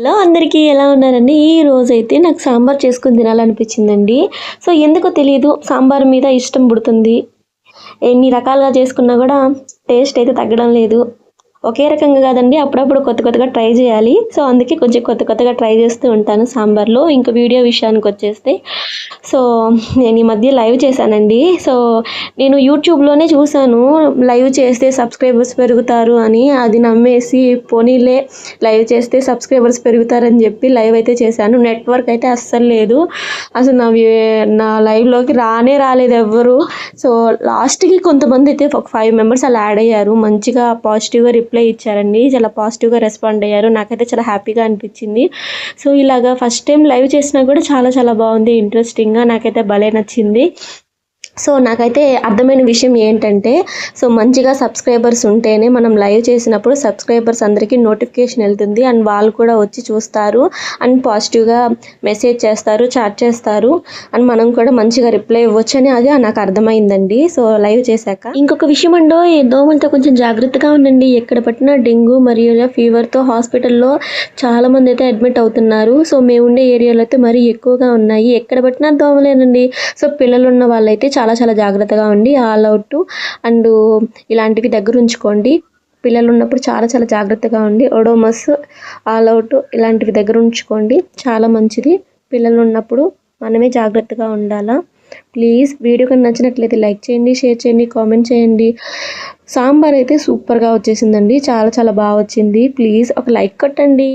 Hello అందరికీ ఎలా ఉన్నారండి? ఈ రోజు అయితే నాకు సాంబార్ చేసుకుని తినాలనిపించిందండి. సో ఎందుకో తెలియదు సాంబార్ మీద ఇష్టం పుడుతుంది. ఎన్ని రకాలుగా చేసుకున్నా కూడా టేస్ట్ అయితే తగ్గడం లేదు. ఒకే రకంగా కాదండి అప్పుడప్పుడు కొత్త కొత్తగా ట్రై చేయాలి. సో అందుకే కొంచెం కొత్త కొత్తగా ట్రై చేస్తూ ఉంటాను సాంబార్లో. ఇంకా వీడియో విషయానికి వచ్చేస్తే సో నేను ఈ మధ్య లైవ్ చేశానండి. సో నేను యూట్యూబ్లోనే చూశాను లైవ్ చేస్తే సబ్స్క్రైబర్స్ పెరుగుతారు అని. అది నమ్మేసి పోనీలే లైవ్ చేస్తే సబ్స్క్రైబర్స్ పెరుగుతారని చెప్పి లైవ్ అయితే చేశాను. నెట్వర్క్ అయితే అస్సలు లేదు. అసలు నా నా లైవ్లోకి రానే రాలేదు ఎవ్వరు. సో లాస్ట్కి కొంతమంది అయితే ఒక ఫైవ్ మెంబర్స్ అలా యాడ్ అయ్యారు. మంచిగా పాజిటివ్గా రిప్లై ఇచ్చారండి. చాలా పాజిటివ్గా రెస్పాండ్ అయ్యారు. నాకైతే చాలా హ్యాపీగా అనిపించింది. సో ఇలాగా ఫస్ట్ టైం లైవ్ చేసినా కూడా చాలా చాలా బాగుంది ఇంట్రెస్టింగ్గా నాకైతే భలే నచ్చింది. సో నాకైతే అర్థమైన విషయం ఏంటంటే సో మంచిగా సబ్స్క్రైబర్స్ ఉంటేనే మనం లైవ్ చేసినప్పుడు సబ్స్క్రైబర్స్ అందరికీ నోటిఫికేషన్ వెళ్తుంది అండ్ వాళ్ళు కూడా వచ్చి చూస్తారు అండ్ పాజిటివ్గా మెసేజ్ చేస్తారు చాట్ చేస్తారు అండ్ మనం కూడా మంచిగా రిప్లై ఇవ్వచ్చు అని అది నాకు అర్థమైందండి. సో లైవ్ చేశాక ఇంకొక విషయం అండో ఈ దోమలతో కొంచెం జాగ్రత్తగా ఉండండి. ఎక్కడ పట్టినా డెంగ్యూ మరియు ఫీవర్తో హాస్పిటల్లో చాలామంది అయితే అడ్మిట్ అవుతున్నారు. సో మేము ఉండే ఏరియాలో అయితే మరీ ఎక్కువగా ఉన్నాయి. ఎక్కడ పట్టినా దోమలేనండి. సో పిల్లలు ఉన్న వాళ్ళైతే చాలా చాలా జాగ్రత్తగా ఉండి ఆల్ అవుట్. అండ్ ఇలాంటివి దగ్గర ఉంచుకోండి. పిల్లలు ఉన్నప్పుడు చాలా చాలా జాగ్రత్తగా ఉండి ఒడోమస్ ఆల్ అవుట్ ఇలాంటివి దగ్గర ఉంచుకోండి. చాలా మంచిది. పిల్లలు ఉన్నప్పుడు మనమే జాగ్రత్తగా ఉండాలా? ప్లీజ్ వీడియో కానీ నచ్చినట్లయితే లైక్ చేయండి షేర్ చేయండి కామెంట్ చేయండి. సాంబార్ అయితే సూపర్గా వచ్చేసిందండి. చాలా చాలా బాగా వచ్చింది. ప్లీజ్ ఒక లైక్ కొట్టండి.